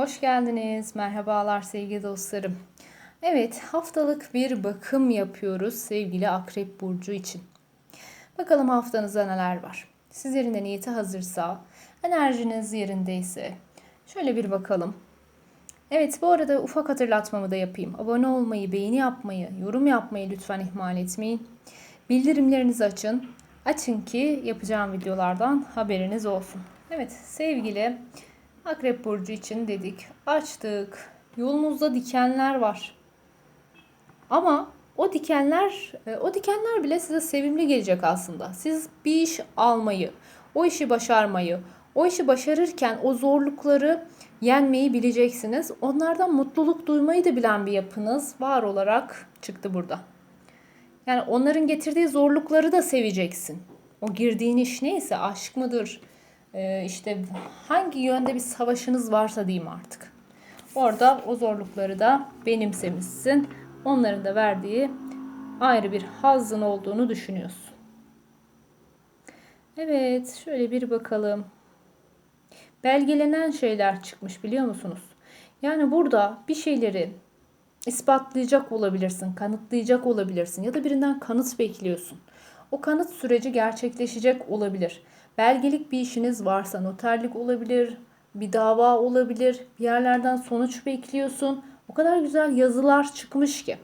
Hoş geldiniz. Merhabalar sevgili dostlarım. Evet, haftalık bir bakım yapıyoruz sevgili Akrep burcu için. Bakalım haftanızda neler var. Sizlerin de niyeti hazırsa, enerjiniz yerindeyse şöyle bir bakalım. Evet, bu arada ufak hatırlatmamı da yapayım. Abone olmayı, beğeni yapmayı, yorum yapmayı lütfen ihmal etmeyin. Bildirimlerinizi açın. Açın ki yapacağım videolardan haberiniz olsun. Evet, sevgili Akrep burcu için dedik. Açtık. Yolunuzda dikenler var. Ama o dikenler, e, o dikenler bile size sevimli gelecek aslında. Siz bir iş almayı, o işi başarmayı, o işi başarırken o zorlukları yenmeyi bileceksiniz. Onlardan mutluluk duymayı da bilen bir yapınız var olarak çıktı burada. Yani onların getirdiği zorlukları da seveceksin. O girdiğin iş neyse aşk mıdır, işte hangi yönde bir savaşınız varsa diyeyim artık. Orada o zorlukları da benimsemişsin. Onların da verdiği ayrı bir hazzın olduğunu düşünüyorsun. Evet, şöyle bir bakalım. Belgelenen şeyler çıkmış biliyor musunuz? Yani burada bir şeyleri ispatlayacak olabilirsin, kanıtlayacak olabilirsin ya da birinden kanıt bekliyorsun. O kanıt süreci gerçekleşecek olabilir. Belgelik bir işiniz varsa noterlik olabilir, bir dava olabilir, bir yerlerden sonuç bekliyorsun. O kadar güzel yazılar çıkmış ki.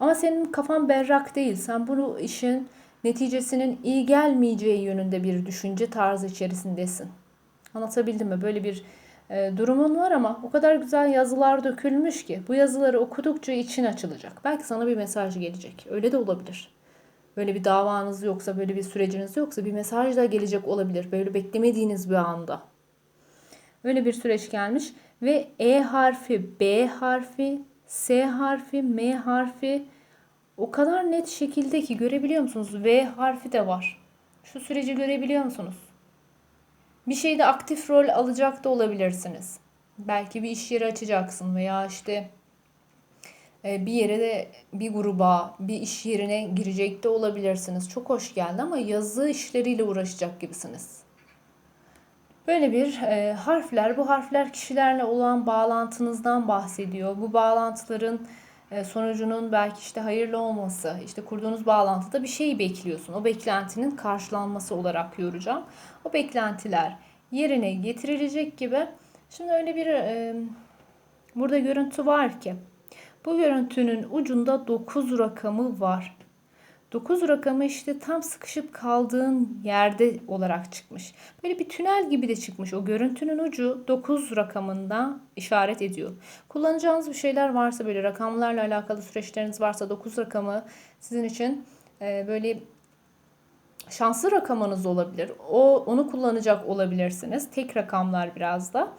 Ama senin kafan berrak değil. Sen bunu işin neticesinin iyi gelmeyeceği yönünde bir düşünce tarzı içerisindesin. Anlatabildim mi? Böyle bir e, durumun var ama o kadar güzel yazılar dökülmüş ki bu yazıları okudukça için açılacak. Belki sana bir mesaj gelecek. Öyle de olabilir. Böyle bir davanız yoksa, böyle bir süreciniz yoksa bir mesaj da gelecek olabilir. Böyle beklemediğiniz bir anda. Öyle bir süreç gelmiş ve E harfi, B harfi, S harfi, M harfi o kadar net şekilde ki görebiliyor musunuz? V harfi de var. Şu süreci görebiliyor musunuz? Bir şeyde aktif rol alacak da olabilirsiniz. Belki bir iş yeri açacaksın veya işte bir yere de bir gruba, bir iş yerine girecek de olabilirsiniz. Çok hoş geldi ama yazı işleriyle uğraşacak gibisiniz. Böyle bir e, harfler, bu harfler kişilerle olan bağlantınızdan bahsediyor. Bu bağlantıların e, sonucunun belki işte hayırlı olması, işte kurduğunuz bağlantıda bir şeyi bekliyorsun. O beklentinin karşılanması olarak yoracağım. O beklentiler yerine getirilecek gibi. Şimdi öyle bir e, burada görüntü var ki bu görüntünün ucunda 9 rakamı var. 9 rakamı işte tam sıkışıp kaldığın yerde olarak çıkmış. Böyle bir tünel gibi de çıkmış. O görüntünün ucu 9 rakamında işaret ediyor. Kullanacağınız bir şeyler varsa böyle rakamlarla alakalı süreçleriniz varsa 9 rakamı sizin için e, böyle şanslı rakamınız olabilir. O onu kullanacak olabilirsiniz. Tek rakamlar biraz da.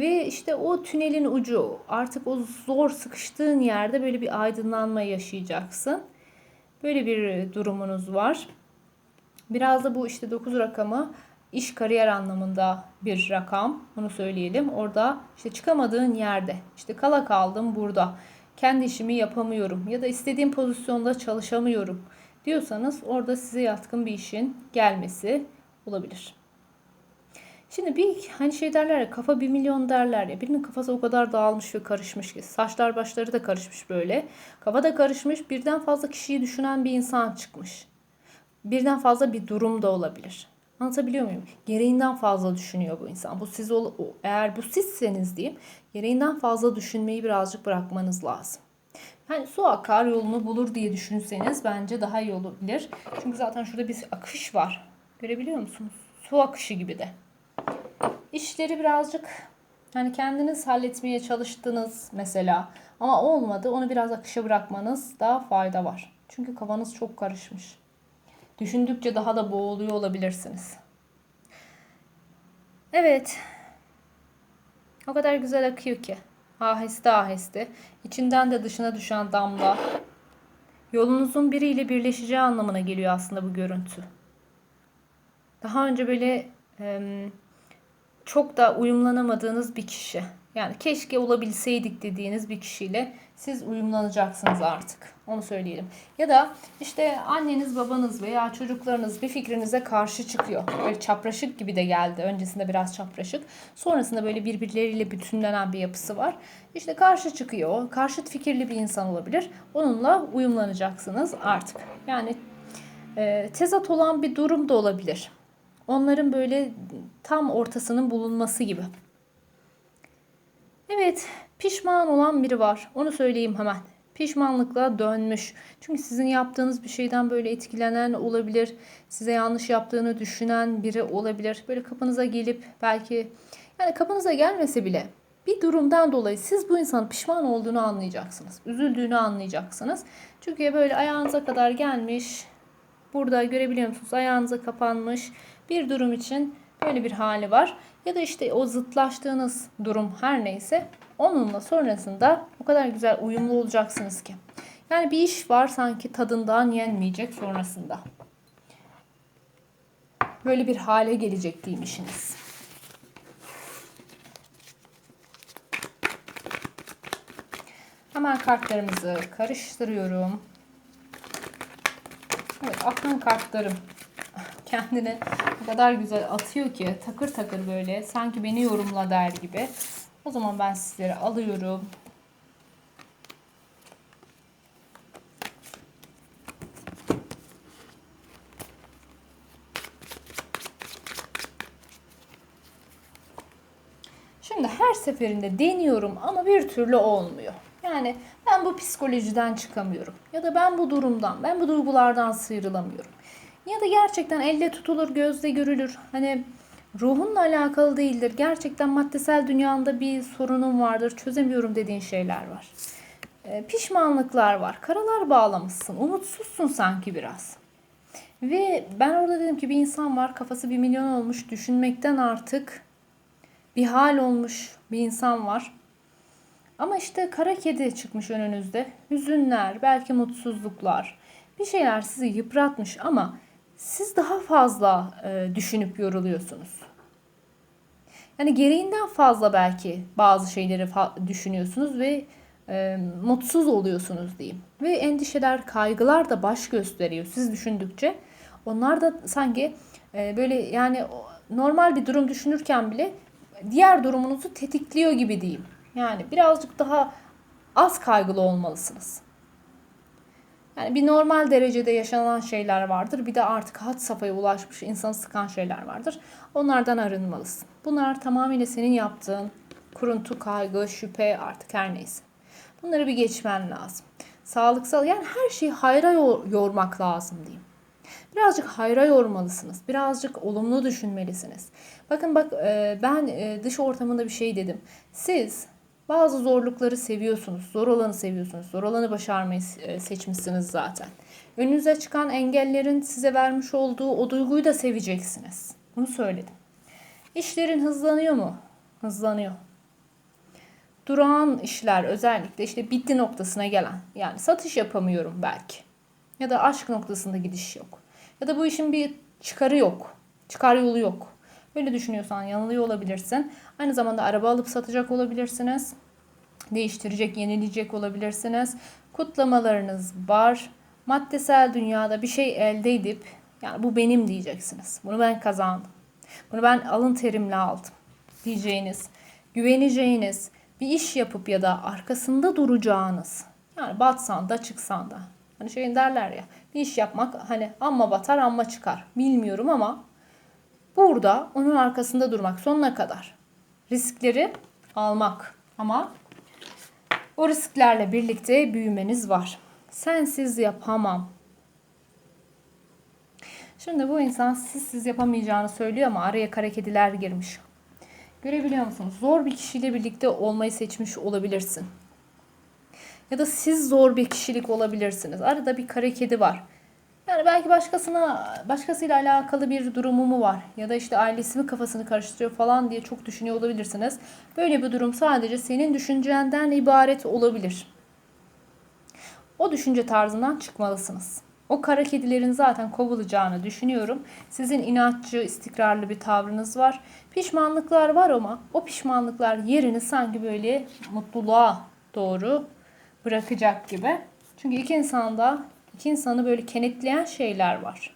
Ve işte o tünelin ucu artık o zor sıkıştığın yerde böyle bir aydınlanma yaşayacaksın. Böyle bir durumunuz var. Biraz da bu işte 9 rakamı iş kariyer anlamında bir rakam. Bunu söyleyelim. Orada işte çıkamadığın yerde işte kala kaldım burada. Kendi işimi yapamıyorum ya da istediğim pozisyonda çalışamıyorum diyorsanız orada size yatkın bir işin gelmesi olabilir. Şimdi bir hani şey derler ya kafa bir milyon derler ya birinin kafası o kadar dağılmış ve karışmış ki saçlar başları da karışmış böyle. Kafa da karışmış birden fazla kişiyi düşünen bir insan çıkmış. Birden fazla bir durum da olabilir. Anlatabiliyor muyum? Gereğinden fazla düşünüyor bu insan. Bu siz ol eğer bu sizseniz diyeyim, gereğinden fazla düşünmeyi birazcık bırakmanız lazım. Yani su akar yolunu bulur diye düşünseniz bence daha iyi olabilir. Çünkü zaten şurada bir akış var. Görebiliyor musunuz? Su akışı gibi de işleri birazcık hani kendiniz halletmeye çalıştınız mesela ama olmadı onu biraz akışa bırakmanız daha fayda var. Çünkü kafanız çok karışmış. Düşündükçe daha da boğuluyor olabilirsiniz. Evet. O kadar güzel akıyor ki. Aheste aheste. İçinden de dışına düşen damla. Yolunuzun biriyle birleşeceği anlamına geliyor aslında bu görüntü. Daha önce böyle çok da uyumlanamadığınız bir kişi Yani keşke olabilseydik dediğiniz bir kişiyle siz uyumlanacaksınız artık. Onu söyleyelim. Ya da işte anneniz, babanız veya çocuklarınız bir fikrinize karşı çıkıyor. Böyle çapraşık gibi de geldi. Öncesinde biraz çapraşık. Sonrasında böyle birbirleriyle bütünlenen bir yapısı var. İşte karşı çıkıyor. Karşıt fikirli bir insan olabilir. Onunla uyumlanacaksınız artık. Yani e, tezat olan bir durum da olabilir. Onların böyle tam ortasının bulunması gibi. Evet, pişman olan biri var. Onu söyleyeyim hemen. Pişmanlıkla dönmüş. Çünkü sizin yaptığınız bir şeyden böyle etkilenen olabilir. Size yanlış yaptığını düşünen biri olabilir. Böyle kapınıza gelip belki yani kapınıza gelmese bile bir durumdan dolayı siz bu insanın pişman olduğunu anlayacaksınız. Üzüldüğünü anlayacaksınız. Çünkü böyle ayağınıza kadar gelmiş. Burada görebiliyor musunuz? Ayağınıza kapanmış bir durum için böyle bir hali var. Ya da işte o zıtlaştığınız durum her neyse onunla sonrasında o kadar güzel uyumlu olacaksınız ki. Yani bir iş var sanki tadından yenmeyecek sonrasında. Böyle bir hale gelecek diyeyim. Hemen kartlarımızı karıştırıyorum. Evet, aklın kartlarım kendini o kadar güzel atıyor ki takır takır böyle sanki beni yorumla der gibi. O zaman ben sizleri alıyorum. Şimdi her seferinde deniyorum ama bir türlü olmuyor. Yani ben bu psikolojiden çıkamıyorum. Ya da ben bu durumdan, ben bu duygulardan sıyrılamıyorum. Ya da gerçekten elle tutulur, gözle görülür. Hani ruhunla alakalı değildir. Gerçekten maddesel dünyanda bir sorunun vardır. Çözemiyorum dediğin şeyler var. E, pişmanlıklar var. Karalar bağlamışsın. Umutsuzsun sanki biraz. Ve ben orada dedim ki bir insan var kafası bir milyon olmuş. Düşünmekten artık bir hal olmuş bir insan var. Ama işte kara kedi çıkmış önünüzde. Hüzünler, belki mutsuzluklar. Bir şeyler sizi yıpratmış ama siz daha fazla e, düşünüp yoruluyorsunuz. Yani gereğinden fazla belki bazı şeyleri fa- düşünüyorsunuz ve e, mutsuz oluyorsunuz diyeyim. Ve endişeler, kaygılar da baş gösteriyor siz düşündükçe. Onlar da sanki e, böyle yani normal bir durum düşünürken bile diğer durumunuzu tetikliyor gibi diyeyim. Yani birazcık daha az kaygılı olmalısınız. Yani bir normal derecede yaşanan şeyler vardır. Bir de artık had safhaya ulaşmış insanı sıkan şeyler vardır. Onlardan arınmalısın. Bunlar tamamıyla senin yaptığın kuruntu, kaygı, şüphe artık her neyse. Bunları bir geçmen lazım. Sağlıksal yani her şeyi hayra yormak lazım diyeyim. Birazcık hayra yormalısınız. Birazcık olumlu düşünmelisiniz. Bakın bak ben dış ortamında bir şey dedim. Siz bazı zorlukları seviyorsunuz. Zor olanı seviyorsunuz. Zor olanı başarmayı e, seçmişsiniz zaten. Önünüze çıkan engellerin size vermiş olduğu o duyguyu da seveceksiniz. Bunu söyledim. İşlerin hızlanıyor mu? Hızlanıyor. Durağan işler özellikle işte bitti noktasına gelen. Yani satış yapamıyorum belki. Ya da aşk noktasında gidiş yok. Ya da bu işin bir çıkarı yok. Çıkar yolu yok. Böyle düşünüyorsan yanılıyor olabilirsin. Aynı zamanda araba alıp satacak olabilirsiniz. Değiştirecek, yenileyecek olabilirsiniz. Kutlamalarınız var. Maddesel dünyada bir şey elde edip yani bu benim diyeceksiniz. Bunu ben kazandım. Bunu ben alın terimle aldım diyeceğiniz, güveneceğiniz bir iş yapıp ya da arkasında duracağınız. Yani batsan da çıksan da. Hani şeyin derler ya bir iş yapmak hani amma batar amma çıkar. Bilmiyorum ama Burada onun arkasında durmak sonuna kadar. Riskleri almak ama o risklerle birlikte büyümeniz var. Sensiz yapamam. Şimdi bu insan sizsiz yapamayacağını söylüyor ama araya kara kediler girmiş. Görebiliyor musunuz? Zor bir kişiyle birlikte olmayı seçmiş olabilirsin. Ya da siz zor bir kişilik olabilirsiniz. Arada bir kara kedi var. Yani belki başkasına başkasıyla alakalı bir durumu mu var ya da işte ailesi mi kafasını karıştırıyor falan diye çok düşünüyor olabilirsiniz. Böyle bir durum sadece senin düşüncenden ibaret olabilir. O düşünce tarzından çıkmalısınız. O kara kedilerin zaten kovulacağını düşünüyorum. Sizin inatçı, istikrarlı bir tavrınız var. Pişmanlıklar var ama o pişmanlıklar yerini sanki böyle mutluluğa doğru bırakacak gibi. Çünkü iki insanda, iki insanı böyle kenetleyen şeyler var.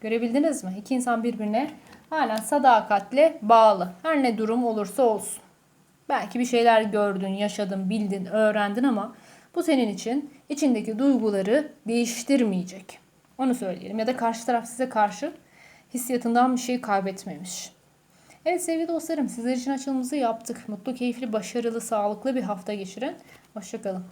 Görebildiniz mi? İki insan birbirine halen sadakatle bağlı. Her ne durum olursa olsun. Belki bir şeyler gördün, yaşadın, bildin, öğrendin ama bu senin için içindeki duyguları değiştirmeyecek. Onu söyleyelim. Ya da karşı taraf size karşı hissiyatından bir şey kaybetmemiş. Evet sevgili dostlarım sizler için açılımımızı yaptık. Mutlu, keyifli, başarılı, sağlıklı bir hafta geçirin. Hoşçakalın.